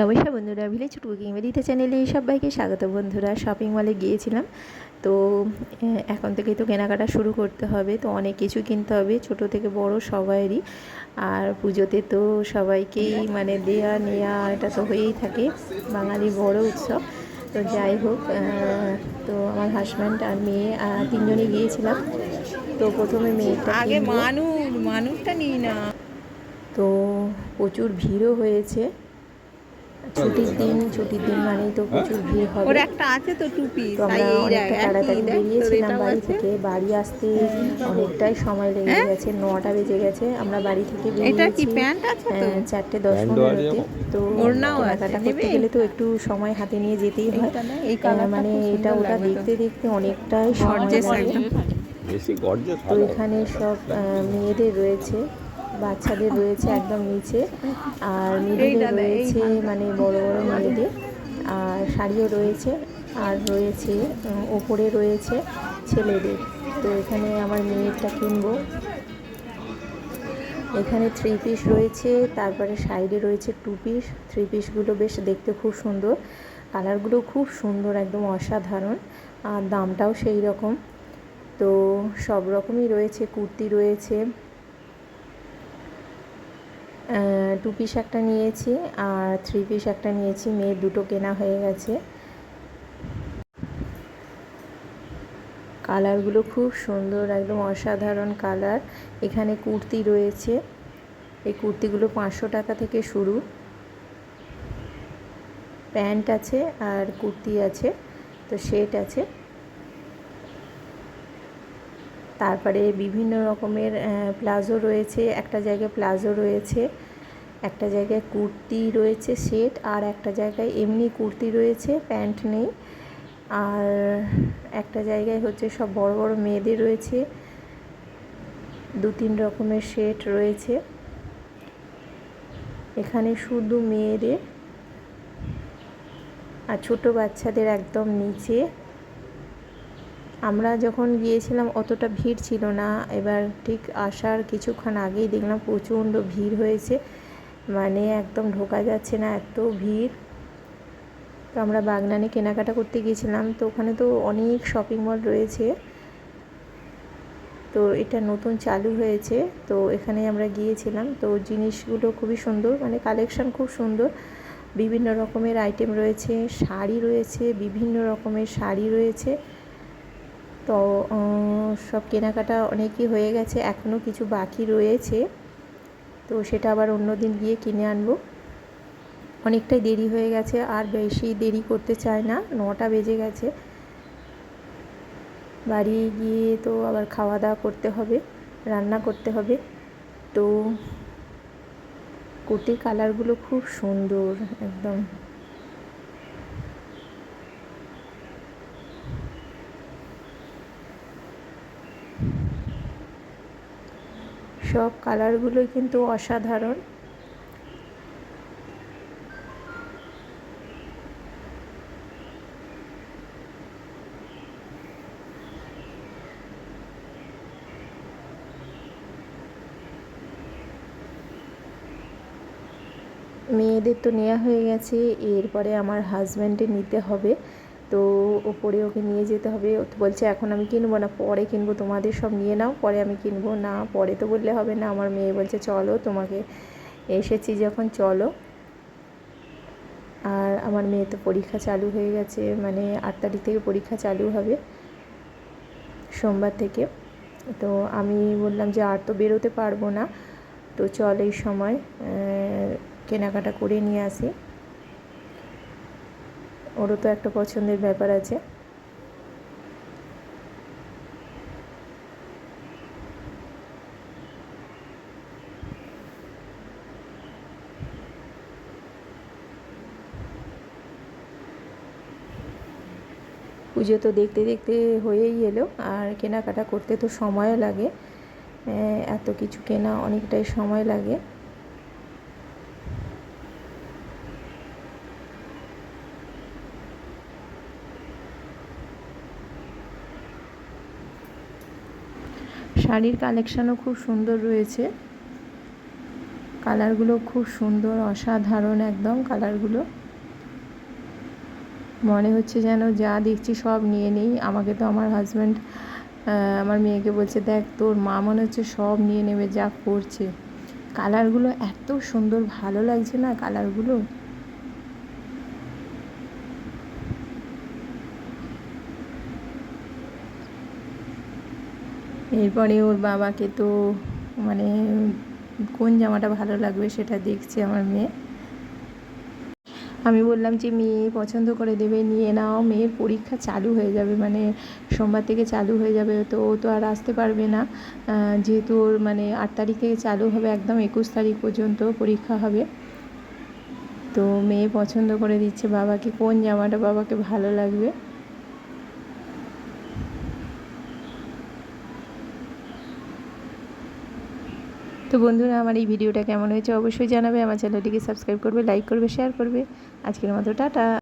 নমস্কার বন্ধুরা village cooking মেদিতে চ্যানেলে সবাইকে স্বাগত বন্ধুরা। শপিং মলে গিয়েছিলাম। তো এখন থেকেই তো কেনাকাটা শুরু করতে হবে। তো অনেক কিছু কিনতে হবে ছোট থেকে বড় সবাইয়েরই আর পুজোতে তো সবাইকেই মানে দেয়া নেওয়া এটা তো হয়েই থাকে। বাঙালি বড় উৎসব। তো যাই হোক তো আমার হাজব্যান্ড আর মেয়ে আহ, তিনজনই গিয়েছিলাম। তো প্রথমে মেয়েটা আগে মানুষ মানুষটা নিই না। তো প্রচুর ভিড়ও হয়েছে। ছুটির দিন ছুটির দিন মানেই তো প্রচুর ভিড় ওর হবে একটা আছে তো টুপি তো আমরা অনেকটা তাড়াতাড়ি বেরিয়েছিলাম বাড়ি থেকে। বাড়ি আসতে অনেকটাই সময় লেগে হ্যাঁ? গেছে নটা বেজে গেছে আমরা বাড়ি থেকে এটা কি বেরিয়েছি। প্যান্ট আছে তো চারটে দশ পনেরোতে তো কেনাকাটা করতে গেলে তো একটু সময় হাতে নিয়ে যেতেই হয়। আহ, মানে এটা ওটা দেখতে দেখতে অনেকটাই সময় লাগে। তো এখানে সব মেয়েদের রয়েছে। বাচ্চাদের রয়েছে একদম নিচে। আর এই রয়েছে মানে বড় বড় মেয়েদের আর শাড়িও রয়েছে। আর রয়েছে ওপরে রয়েছে ছেলেদের। তো এখানে আমার মেয়েরটা কিনবো। এখানে থ্রি পিস রয়েছে তারপরে সাইডে রয়েছে টু পিস থ্রি পিসগুলো বেশ দেখতে খুব সুন্দর। কালারগুলো খুব সুন্দর একদম অসাধারণ। আর দামটাও সেই রকম। তো সব রকমই রয়েছে কুর্তি রয়েছে। টু পিস একটা নিয়েছি আর থ্রি পিস একটা নিয়েছি। মেয়ের দুটো কেনা হয়ে গেছে। কালারগুলো খুব সুন্দর, একদম অসাধারণ কালার এখানে কুর্তি রয়েছে। এই কুর্তিগুলো পাঁচশো টাকা থেকে শুরু। প্যান্ট আছে আর কুর্তি আছে, তো সেট আছে। তারপরে বিভিন্ন রকমের প্লাজো রয়েছে, একটা জায়গায় প্লাজো রয়েছে, একটা জায়গায় কুর্তি রয়েছে, সেট, আর একটা জায়গায় এমনি কুর্তি রয়েছে, প্যান্ট নেই। আর একটা জায়গায় হচ্ছে সব বড় বড় মেয়েদের রয়েছে, দু তিন রকমের সেট রয়েছে। এখানে শুধু মেয়েদের, আর ছোট বাচ্চাদের একদম নিচে। আমরা যখন গিয়েছিলাম, অতটা ভিড় ছিল না। এবার ঠিক আসার কিছুক্ষণ আগেই দেখলাম প্রচণ্ড ভিড় হয়েছে। মানে একদম ঢোকা যাচ্ছে না, এত ভিড়। তো আমরা বাগনানে কেনাকাটা করতে গিয়েছিলাম। তো ওখানে তো অনেক শপিং মল রয়েছে। তো এটা নতুন চালু হয়েছে। তো এখানে আমরা গিয়েছিলাম। তো জিনিসগুলো খুবই সুন্দর। মানে কালেকশন খুব সুন্দর। বিভিন্ন রকমের আইটেম রয়েছে, শাড়ি রয়েছে, বিভিন্ন রকমের শাড়ি রয়েছে। তো সব কেনাকাটা অনেকই হয়ে গেছে, এখনও কিছু বাকি রয়েছে। তো, সেটা আবার অন্য দিন গিয়ে কিনে আনব। অনেকটাই দেরি হয়ে গেছে, আর বেশি দেরি করতে চায় না, নটা বেজে গেছে। বাড়ি গিয়ে তো আবার খাওয়া দাওয়া করতে হবে, রান্না করতে হবে। তো, কুর্তির কালারগুলো খুব সুন্দর, একদম। সব কালারগুলোই কিন্তু অসাধারণ। মেয়েদের তো নেওয়া হয়ে গেছে এরপরে আমার হাজব্যান্ডে নিতে হবে। তো ওপরে ওকে নিয়ে যেতে হবে। ও বলছে, এখন আমি কিনবো না, পরে কিনবো, তোমাদের সব নিয়ে নাও, পরে আমি কিনবো। না, পরে তো বললে হবে না। আমার মেয়ে বলছে, চলো, তোমাকে এসেছি যখন, চলো। আর আমার মেয়ে তো পরীক্ষা চালু হয়ে গেছে মানে আট তারিখ থেকে পরীক্ষা চালু হবে সোমবার থেকে। তো আমি বললাম যে, আর তো বেরোতে পারব না। তো চল এই সময় কেনাকাটা করে নিয়ে আসি। ওরও তো একটা পছন্দের ব্যাপার আছে। পুজো তো দেখতে দেখতে হয়েই এলো, আর কেনাকাটা করতে তো সময়ও লাগে। এত কিছু কেনা অনেকটাই সময় লাগে। শাড়ির কালেকশানও খুব সুন্দর রয়েছে। কালারগুলো খুব সুন্দর, অসাধারণ একদম কালারগুলো মনে হচ্ছে যেন যা দেখছি সব নিয়ে নেই। আমাকে তো আমার হাজব্যান্ড আমার মেয়েকে বলছে, দেখ, তোর মা মনে হচ্ছে সব নিয়ে নেবে, যা করছে। কালারগুলো এত সুন্দর, ভালো লাগছে না কালারগুলো এরপরে ওর বাবাকে তো মানে কোন জামাটা ভালো লাগবে সেটা দেখছে আমার মেয়ে। আমি বললাম যে, মেয়ে, পছন্দ করে দেবে, নিয়ে নাও। মেয়ের পরীক্ষা চালু হয়ে যাবে মানে সোমবার থেকে চালু হয়ে যাবে, তো ও তো আর আসতে পারবে না। যেহেতু ওর মানে আট তারিখ থেকে চালু হবে, একদম একুশ তারিখ পর্যন্ত পরীক্ষা হবে। তো মেয়ে পছন্দ করে দিচ্ছে বাবাকে। কোন জামাটা বাবাকে ভালো লাগবে? তো বন্ধুরা, আমার এই ভিডিওটা কেমন হয়েছে অবশ্যই জানাবে। আমার চ্যানেলটিকে সাবস্ক্রাইব করবে লাইক করবে শেয়ার করবে। আজকের মতো, টাটা।